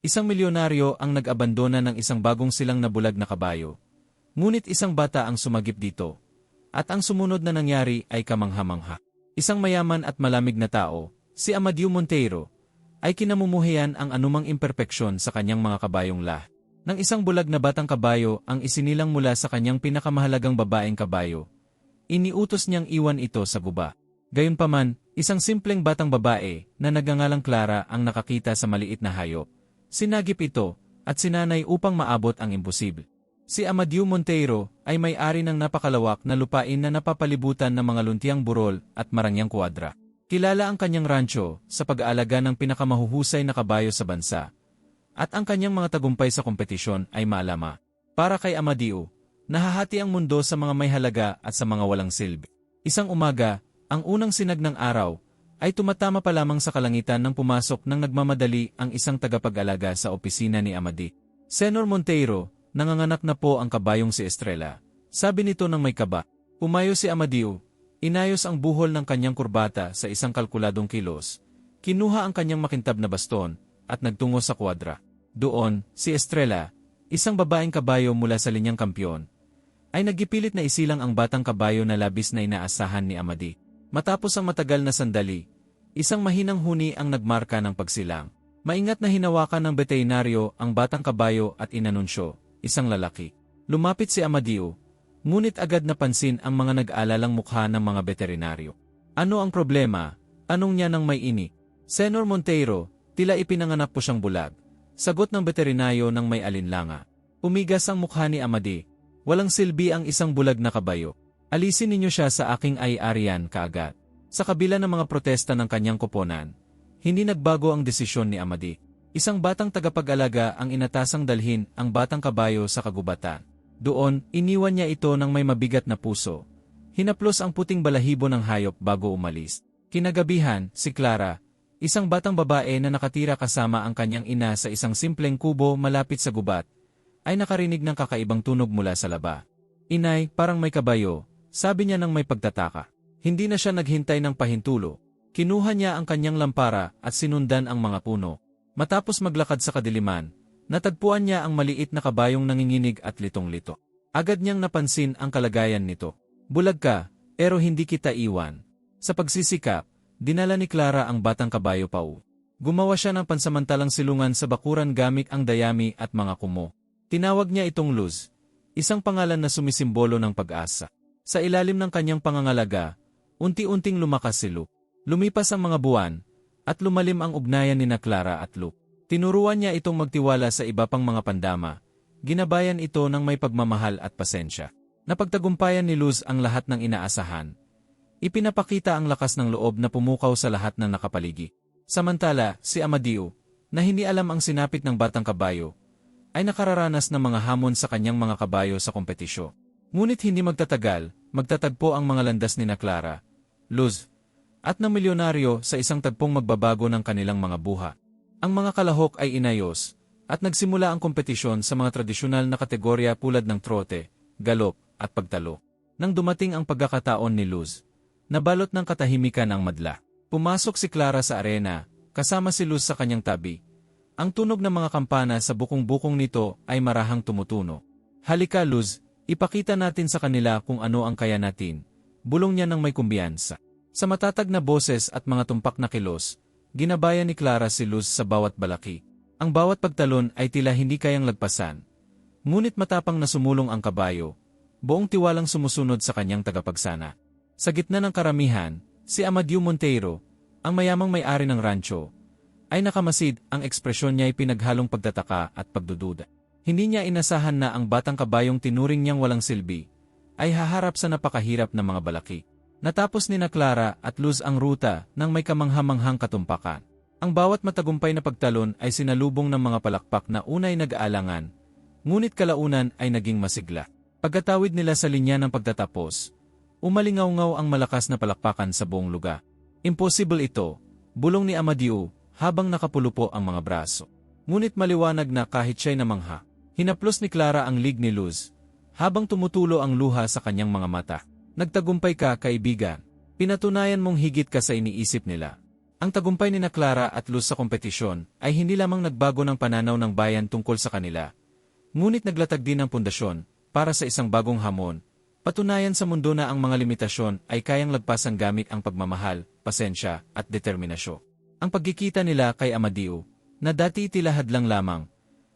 Isang milyonaryo ang nag-abandona ng isang bagong silang nabulag na kabayo. Ngunit isang bata ang sumagip dito. At ang sumunod na nangyari ay kamangha-mangha. Isang mayaman at malamig na tao, si Amadeo Monteiro, ay kinamumuhian ang anumang imperpeksyon sa kanyang mga kabayong lah. Nang isang bulag na batang kabayo ang isinilang mula sa kanyang pinakamahalagang babaeng kabayo, iniutos niyang iwan ito sa guba. Gayunpaman, isang simpleng batang babae na nagangalang Clara ang nakakita sa maliit na hayop. Sinagip ito at sinanay upang maabot ang imposible. Si Amadeo Monteiro ay may-ari ng napakalawak na lupain na napapalibutan ng mga luntiang burol at marangyang kwadra. Kilala ang kanyang rancho sa pag-aalaga ng pinakamahuhusay na kabayo sa bansa. At ang kanyang mga tagumpay sa kompetisyon ay maalama. Para kay Amadeo, nahahati ang mundo sa mga may halaga at sa mga walang silbi. Isang umaga, ang unang sinag ng araw ay tumatama pa lamang sa kalangitan nang pumasok ng nagmamadali ang isang tagapag-alaga sa opisina ni Amadi. Senor Monteiro, nanganganak na po ang kabayong si Estrella. Sabi nito ng may kaba. Umayo si Amadeo, inayos ang buhol ng kanyang kurbata sa isang kalkuladong kilos, kinuha ang kanyang makintab na baston, at nagtungo sa kwadra. Doon, si Estrella, isang babaeng kabayo mula sa linyang kampyon, ay nagipilit na isilang ang batang kabayo na labis na inaasahan ni Amadi. Matapos ang matagal na sandali, isang mahinang huni ang nagmarka ng pagsilang. Maingat na hinawakan ng veterinaryo ang batang kabayo at inanunsyo, isang lalaki. Lumapit si Amadeo, ngunit agad napansin ang mga nag-aalalang mukha ng mga veterinaryo. Ano ang problema? Anong niya nang may ini? Senor Monteiro, tila ipinanganak po siyang bulag. Sagot ng veterinaryo ng may alinlanga. Umigas ang mukha ni Amadi. Walang silbi ang isang bulag na kabayo. Alisin ninyo siya sa aking ay-arian kaagad. Sa kabila ng mga protesta ng kanyang koponan, hindi nagbago ang desisyon ni Amadi. Isang batang tagapag-alaga ang inatasang dalhin ang batang kabayo sa kagubatan. Doon, iniwan niya ito ng may mabigat na puso. Hinaplos ang puting balahibo ng hayop bago umalis. Kinagabihan, si Clara, isang batang babae na nakatira kasama ang kanyang ina sa isang simpleng kubo malapit sa gubat, ay nakarinig ng kakaibang tunog mula sa laba. Inay, parang may kabayo, sabi niya nang may pagtataka. Hindi na siya naghintay ng pahintulo. Kinuha niya ang kanyang lampara at sinundan ang mga puno. Matapos maglakad sa kadiliman, natagpuan niya ang maliit na kabayong nanginginig at litong-lito. Agad niyang napansin ang kalagayan nito. Bulag ka, pero hindi kita iwan. Sa pagsisikap, dinala ni Clara ang batang kabayo pa Gumawa siya ng pansamantalang silungan sa bakuran gamit ang dayami at mga kumo. Tinawag niya itong Luz, isang pangalan na sumisimbolo ng pag-asa. Sa ilalim ng kanyang pangangalaga, unti-unting lumakas si Luke. Lumipas ang mga buwan, at lumalim ang ugnayan ni na Clara at Luke. Tinuruan niya itong magtiwala sa iba pang mga pandama. Ginabayan ito ng may pagmamahal at pasensya. Napagtagumpayan ni Luz ang lahat ng inaasahan. Ipinapakita ang lakas ng loob na pumukaw sa lahat ng nakapaligi. Samantala, si Amadeo, na hindi alam ang sinapit ng batang kabayo, ay nakararanas ng mga hamon sa kanyang mga kabayo sa kompetisyon. Ngunit hindi magtatagal, magtatagpo ang mga landas ni na Clara, Luz, at ng milyonaryo sa isang tagpong magbabago ng kanilang mga buha. Ang mga kalahok ay inayos, at nagsimula ang kompetisyon sa mga tradisyonal na kategorya tulad ng trote, galop, at pagtalo. Nang dumating ang pagkakataon ni Luz, nabalot ng katahimikan ang madla. Pumasok si Clara sa arena, kasama si Luz sa kanyang tabi. Ang tunog ng mga kampana sa bukong-bukong nito ay marahang tumutuno. Halika Luz, ipakita natin sa kanila kung ano ang kaya natin, bulong niya ng may kumbiyansa. Sa matatag na boses at mga tumpak na kilos, ginabayan ni Clara si Luz sa bawat balaki. Ang bawat pagtalon ay tila hindi kayang lagpasan. Ngunit matapang na sumulong ang kabayo, buong tiwalang sumusunod sa kanyang tagapagsana. Sa gitna ng karamihan, si Amadeo Monteiro, ang mayamang may-ari ng rancho, ay nakamasid ang ekspresyon niya ay pinaghalong pagtataka at pagdududa. Hindi niya inasahan na ang batang kabayong tinuring niyang walang silbi, ay haharap sa napakahirap na mga balaki. Natapos ni na Clara at Luz ang ruta ng may kamanghamanghang katumpakan. Ang bawat matagumpay na pagtalon ay sinalubong ng mga palakpak na unay nag-aalangan, ngunit kalaunan ay naging masigla. Pagkatawid nila sa linya ng pagtatapos, umalingaw-ngaw ang malakas na palakpakan sa buong lugar. Impossible ito, bulong ni Amadeo, habang nakapulupo ang mga braso. Ngunit maliwanag na kahit siya'y namangha. Hinaplos ni Clara ang lig ni Luz, habang tumutulo ang luha sa kanyang mga mata. Nagtagumpay ka, kaibigan. Pinatunayan mong higit ka sa iniisip nila. Ang tagumpay ni na Clara at Luz sa kompetisyon ay hindi lamang nagbago ng pananaw ng bayan tungkol sa kanila, ngunit naglatag din ng pundasyon para sa isang bagong hamon. Patunayan sa mundo na ang mga limitasyon ay kayang lagpasan gamit ang pagmamahal, pasensya, at determinasyon. Ang pagkikita nila kay Amadeo, na dati itilahad lang lamang,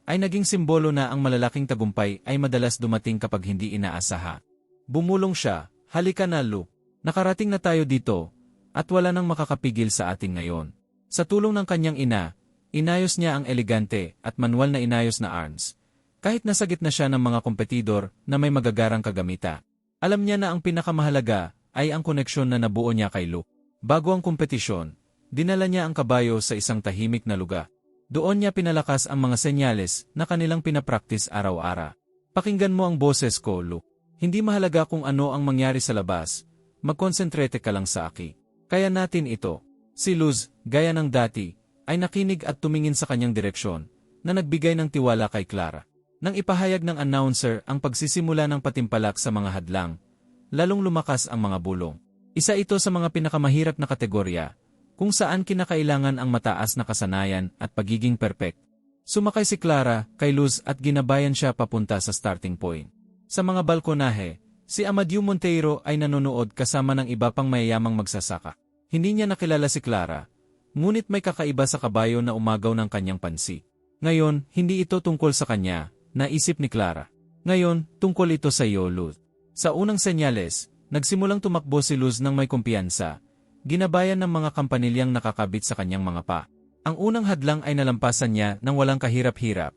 ay naging simbolo na ang malalaking tagumpay ay madalas dumating kapag hindi inaasaha. Bumulong siya, halika na Luke, nakarating na tayo dito, at wala nang makakapigil sa atin ngayon. Sa tulong ng kanyang ina, inayos niya ang elegante at manual na inayos na arms, kahit nasa gitna siya ng mga kompetidor na may magagarang kagamita. Alam niya na ang pinakamahalaga ay ang koneksyon na nabuo niya kay Luke. Bago ang kompetisyon, dinala niya ang kabayo sa isang tahimik na lugar. Doon niya pinalakas ang mga senyales na kanilang pinapraktis araw-ara. Pakinggan mo ang boses ko, Luke. Hindi mahalaga kung ano ang mangyari sa labas, magkonsentrete ka lang sa aki. Kaya natin ito. Si Luz, gaya ng dati, ay nakinig at tumingin sa kanyang direksyon, na nagbigay ng tiwala kay Clara. Nang ipahayag ng announcer ang pagsisimula ng patimpalak sa mga hadlang, lalong lumakas ang mga bulong. Isa ito sa mga pinakamahirap na kategorya, kung saan kinakailangan ang mataas na kasanayan at pagiging perfect. Sumakay si Clara kay Luz at ginabayan siya papunta sa starting point. Sa mga balkonahe, si Amadeo Monteiro ay nanonood kasama ng iba pang mayayamang magsasaka. Hindi niya nakilala si Clara, ngunit may kakaiba sa kabayo na umagaw ng kanyang pansi. Ngayon, hindi ito tungkol sa kanya, naisip ni Clara. Ngayon, tungkol ito sa iyo, Luz. Sa unang senyales, nagsimulang tumakbo si Luz ng may kumpiyansa, ginabayan ng mga kampanilyang nakakabit sa kanyang mga pa. Ang unang hadlang ay nalampasan niya ng walang kahirap-hirap,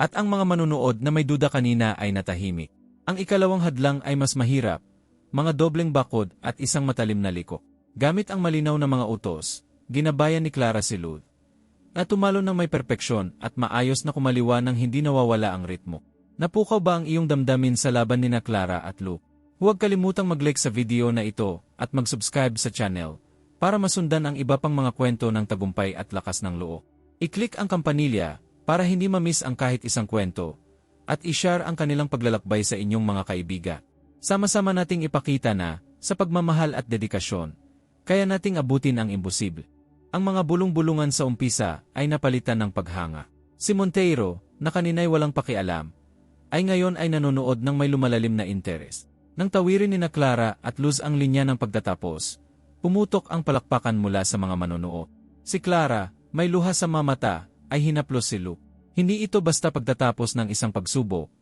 at ang mga manunood na may duda kanina ay natahimik. Ang ikalawang hadlang ay mas mahirap, mga dobleng bakod at isang matalim na liko. Gamit ang malinaw na mga utos, ginabayan ni Clara si Lud. Na tumalo ng may perpeksyon at maayos na kumaliwa ng hindi nawawala ang ritmo. Napukaw ba ang iyong damdamin sa laban ni na Clara at Luke? Huwag kalimutang mag-like sa video na ito at mag-subscribe sa channel para masundan ang iba pang mga kwento ng tagumpay at lakas ng loo. I-click ang kampanilya para hindi ma-miss ang kahit isang kwento at i-share ang kanilang paglalakbay sa inyong mga kaibigan. Sama-sama nating ipakita na, sa pagmamahal at dedikasyon, kaya nating abutin ang imposible. Ang mga bulong-bulungan sa umpisa ay napalitan ng paghanga. Si Monteiro, na kanina'y walang pakialam, ay ngayon ay nanonood ng may lumalalim na interes. Nang tawirin ni na Clara at Luz ang linya ng pagtatapos, pumutok ang palakpakan mula sa mga manonood. Si Clara, may luha sa mamata, ay hinaplos si Luke. Hindi ito basta pagtatapos ng isang pagsubo.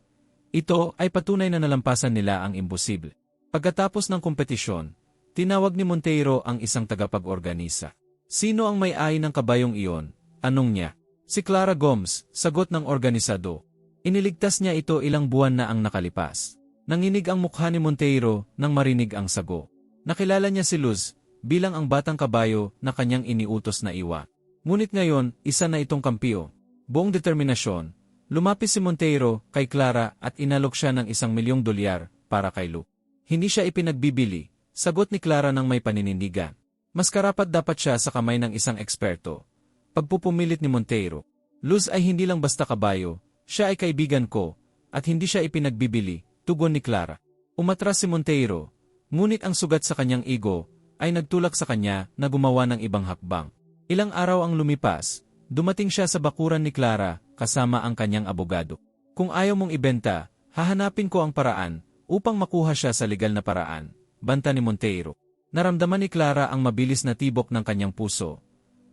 Ito ay patunay na nalampasan nila ang imposible. Pagkatapos ng kompetisyon, Tinawag ni Monteiro ang isang tagapag-organisa. Sino ang may-ay ng kabayong iyon? Anong niya? Si Clara Gomes, sagot ng organisado. Iniligtas niya ito ilang buwan na ang nakalipas. Nanginig ang mukha ni Monteiro nang marinig ang sago. Nakilala niya si Luz bilang ang batang kabayo na kanyang iniutos na iwa. Ngunit ngayon, isa na itong kampiyo. Buong determinasyon, lumapis si Monteiro kay Clara at inalok siya ng isang milyong dolyar para kay Luke. Hindi siya ipinagbibili, Sagot ni Clara ng may paninindigan. Mas karapat dapat siya sa kamay ng isang eksperto. Pagpupumilit ni Monteiro. Luz ay hindi lang basta kabayo, siya ay kaibigan ko, at hindi siya ipinagbibili, tugon ni Clara. Umatras si Monteiro, ngunit ang sugat sa kanyang ego ay nagtulak sa kanya na gumawa ng ibang hakbang. Ilang araw ang lumipas, dumating siya sa bakuran ni Clara kasama ang kanyang abogado. Kung ayaw mong ibenta, hahanapin ko ang paraan upang makuha siya sa legal na paraan banta ni Monteiro. Naramdaman ni Clara ang mabilis na tibok ng kanyang puso.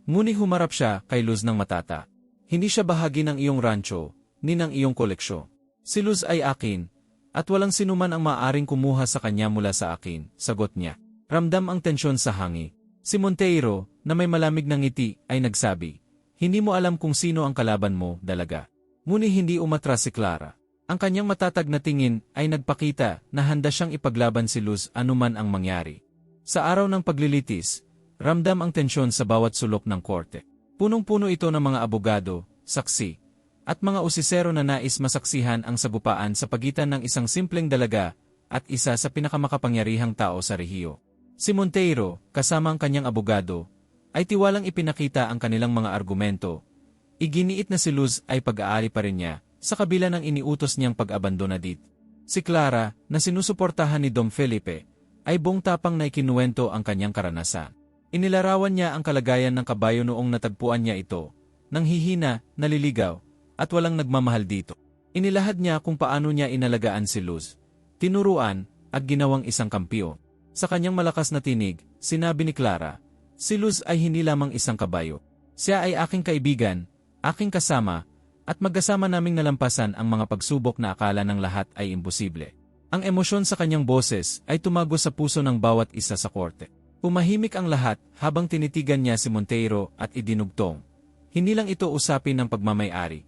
Ngunit humarap siya kay Luz ng matata. Hindi siya bahagi ng iyong rancho, ni ng iyong koleksyon. Si Luz ay akin, at walang sinuman ang maaaring kumuha sa kanya mula sa akin, sagot niya. Ramdam ang tensyon sa hangi. Si Monteiro, na may malamig ng ngiti, ay nagsabi, Hindi mo alam kung sino ang kalaban mo, dalaga. Ngunit hindi umatras si Clara. Ang kanyang matatag na tingin ay nagpakita na handa siyang ipaglaban si Luz anuman ang mangyari. Sa araw ng paglilitis, ramdam ang tensyon sa bawat sulok ng korte. Punong-puno ito ng mga abogado, saksi, at mga usisero na nais masaksihan ang sagupaan sa pagitan ng isang simpleng dalaga at isa sa pinakamakapangyarihang tao sa rehiyo. Si Monteiro, kasama ang kanyang abogado, ay tiwalang ipinakita ang kanilang mga argumento. Iginiit na si Luz ay pag-aari pa rin niya sa kabila ng iniutos niyang pag-abandona dit. Si Clara, na sinusuportahan ni Dom Felipe, ay buong tapang na ikinuwento ang kanyang karanasan. Inilarawan niya ang kalagayan ng kabayo noong natagpuan niya ito, nang hihina, naliligaw, at walang nagmamahal dito. Inilahad niya kung paano niya inalagaan si Luz, tinuruan, at ginawang isang kampiyo. Sa kanyang malakas na tinig, sinabi ni Clara, si Luz ay hindi lamang isang kabayo. Siya ay aking kaibigan, aking kasama, at magkasama naming nalampasan ang mga pagsubok na akala ng lahat ay imposible. Ang emosyon sa kanyang boses ay tumago sa puso ng bawat isa sa korte. Umahimik ang lahat habang tinitigan niya si Monteiro at idinugtong. Hindi lang ito usapin ng pagmamayari,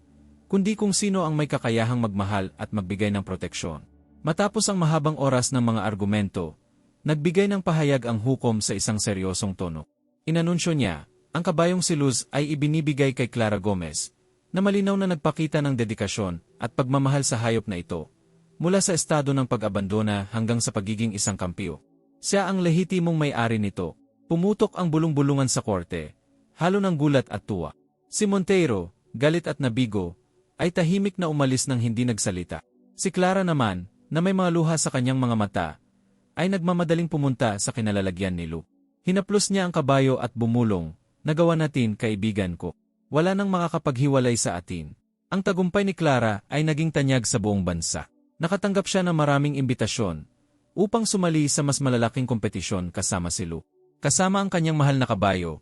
kundi kung sino ang may kakayahang magmahal at magbigay ng proteksyon. Matapos ang mahabang oras ng mga argumento, nagbigay ng pahayag ang hukom sa isang seryosong tono. Inanunsyo niya, ang kabayong si Luz ay ibinibigay kay Clara Gomez, na malinaw na nagpakita ng dedikasyon at pagmamahal sa hayop na ito, mula sa estado ng pag-abandona hanggang sa pagiging isang kampiyo. Siya ang lehitimong may-ari nito. Pumutok ang bulong-bulungan sa korte, halo ng gulat at tuwa. Si Monteiro, galit at nabigo, ay tahimik na umalis nang hindi nagsalita. Si Clara naman, na may mga luha sa kanyang mga mata, ay nagmamadaling pumunta sa kinalalagyan ni Luke. Hinaplos niya ang kabayo at bumulong, nagawa natin kaibigan ko. Wala nang makakapaghiwalay sa atin. Ang tagumpay ni Clara ay naging tanyag sa buong bansa. Nakatanggap siya ng maraming imbitasyon upang sumali sa mas malalaking kompetisyon kasama si Luke. Kasama ang kanyang mahal na kabayo,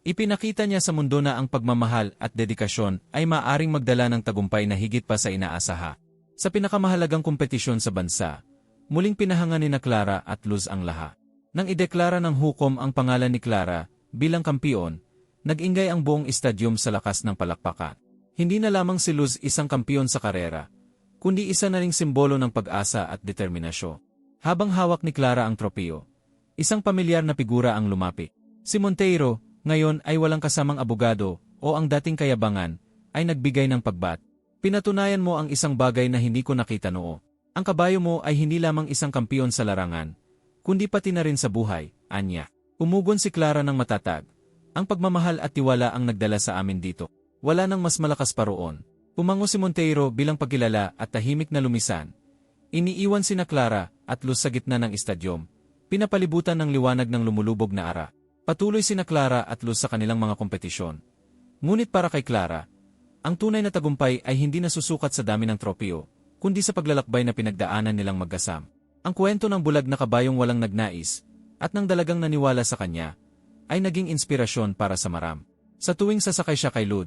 Ipinakita niya sa mundo na ang pagmamahal at dedikasyon ay maaring magdala ng tagumpay na higit pa sa inaasaha. Sa pinakamahalagang kompetisyon sa bansa, muling pinahanga ni na Clara at Luz ang laha. Nang ideklara ng hukom ang pangalan ni Clara bilang kampiyon, nag-ingay ang buong estadyum sa lakas ng palakpakan. Hindi na lamang si Luz isang kampiyon sa karera, kundi isa na ring simbolo ng pag-asa at determinasyon. Habang hawak ni Clara ang tropeo, isang pamilyar na figura ang lumapit. Si Monteiro, ngayon ay walang kasamang abogado o ang dating kayabangan, ay nagbigay ng pagbat. Pinatunayan mo ang isang bagay na hindi ko nakita noo. Ang kabayo mo ay hindi lamang isang kampiyon sa larangan, kundi pati na rin sa buhay, anya. Umugon si Clara ng matatag. Ang pagmamahal at tiwala ang nagdala sa amin dito. Wala nang mas malakas pa roon. Pumango si Monteiro bilang pagkilala at tahimik na lumisan. Iniiwan si na Clara at Luz sa gitna ng estadyom. Pinapalibutan ng liwanag ng lumulubog na ara. Patuloy sina Clara at Luz sa kanilang mga kompetisyon. Ngunit para kay Clara, ang tunay na tagumpay ay hindi nasusukat sa dami ng tropeo, kundi sa paglalakbay na pinagdaanan nilang magkasam. Ang kwento ng bulag na kabayong walang nagnais, at ng dalagang naniwala sa kanya, ay naging inspirasyon para sa maram. Sa tuwing sasakay siya kay Lud,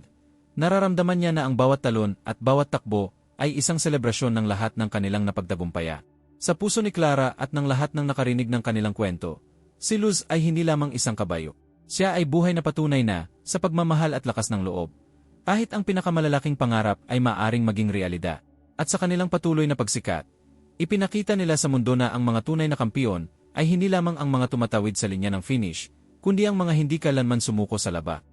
nararamdaman niya na ang bawat talon at bawat takbo ay isang selebrasyon ng lahat ng kanilang napagtagumpaya. Sa puso ni Clara at ng lahat ng nakarinig ng kanilang kwento, Si Luz ay hindi lamang isang kabayo. Siya ay buhay na patunay na, sa pagmamahal at lakas ng loob. Kahit ang pinakamalalaking pangarap ay maaring maging realidad. At sa kanilang patuloy na pagsikat, ipinakita nila sa mundo na ang mga tunay na kampiyon ay hindi lamang ang mga tumatawid sa linya ng finish, kundi ang mga hindi kalanman sumuko sa laba.